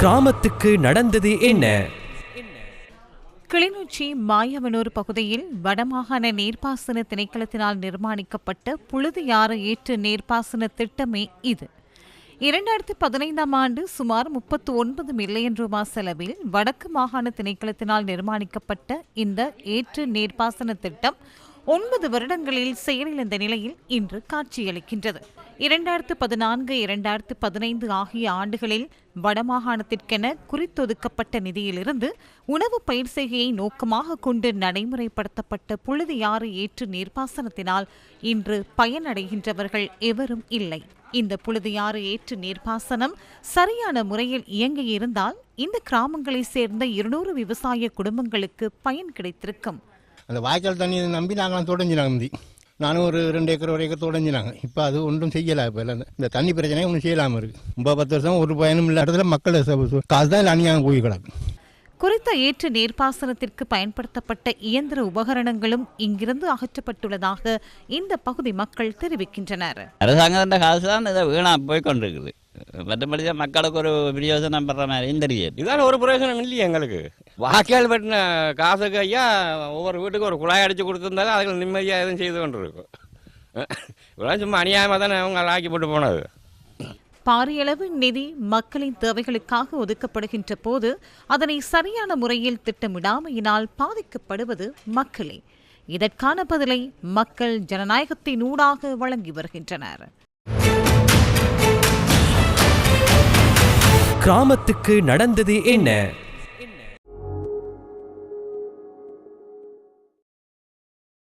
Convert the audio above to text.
கிராமத்துக்கு நடந்தது என்ன? கிளிநொச்சி மாயவனூர் பகுதியில் வடமாகாண நீர்ப்பாசன திணைக்களத்தினால் நிர்மாணிக்கப்பட்ட புழுதியாறு ஏற்று நீர்ப்பாசன திட்டமே இது. இரண்டாயிரத்தி பதினைந்தாம் ஆண்டு சுமார் முப்பத்து ஒன்பது மில்லியன் ரூபாய் செலவில் வடக்கு மாகாண திணைக்களத்தினால் நிர்மாணிக்கப்பட்ட இந்த ஏற்று நீர்ப்பாசன திட்டம் ஒன்பது வருடங்களில் செயலிழந்த நிலையில் இன்று காட்சியளிக்கின்றது. இரண்டாயிரத்து பதினான்கு இரண்டாயிரத்து பதினைந்து ஆகிய ஆண்டுகளில் வடமாகாணத்திற்கென குறித்தொதுக்கப்பட்ட நிதியிலிருந்து உணவு பயிர் செய்கையை நோக்கமாக கொண்டு நடைமுறைப்படுத்தப்பட்ட புழுதியாறு ஏற்று நீர்ப்பாசனத்தினால் இன்று பயனடைகின்றவர்கள் எவரும் இல்லை. இந்த புழுதியாறு ஏற்று நீர்ப்பாசனம் சரியான முறையில் இயங்க இருந்தால் இந்த கிராமங்களை சேர்ந்த இருநூறு விவசாய குடும்பங்களுக்கு பயன் கிடைத்திருக்கும். அந்த வாய்க்கால் தண்ணியை நம்பி நாங்களாம் தொடஞ்சினாங்க முந்தி. நானும் ஒரு ரெண்டு ஏக்கர் ஒரு ஏக்கர் தொடஞ்சினாங்க. இப்போ அது ஒன்றும் செய்யலை. இப்போ இல்லை இந்த தண்ணி பிரச்சனையும் ஒன்றும் செய்யலாமல் இருக்குது ரொம்ப பத்து வருஷம் ஒரு பயனும் இல்லாத இடத்துல மக்கள் காசு தான் அணியாக போய் கிடக்கு. குறித்த ஏற்று நீர்ப்பாசனத்திற்கு பயன்படுத்தப்பட்ட இயந்திர உபகரணங்களும் இங்கிருந்து அகற்றப்பட்டுள்ளதாக இந்த பகுதி மக்கள் தெரிவிக்கின்றனர். அரசாங்கத்தின் காசு தான் இதை வீணா போய் கொண்டிருக்குது. மற்றபடி தான் மக்களுக்கு ஒரு பிரயோஜனம் பெற மாதிரியும் தெரியுது. இதான ஒரு பிரயோஜனம் இல்லையே எங்களுக்கு. வாக்கியால் வெட்டின காசுக்கு ஐயா ஒவ்வொரு வீட்டுக்கு ஒரு குழாய் அடிச்சு கொடுத்துருந்தாலும் அதுக்கு நிம்மதியாக எதுவும் செய்து கொண்டு இருக்கும் இதெல்லாம் சும்மா அநியாயமாக தானே அவங்க ஆக்கி போட்டு போனது. பாரியளவு நிதி மக்களின் தேவைகளுக்காக ஒதுக்கப்படுகின்ற போது அதனை சரியான முறையில் திட்டமிடாமையினால் பாதிக்கப்படுவது மக்களே. இதற்கான பதிலை மக்கள் ஜனநாயகத்தின் ஊடாக வழங்கி வருகின்றனர். கிராமத்துக்கு நடந்தது என்ன?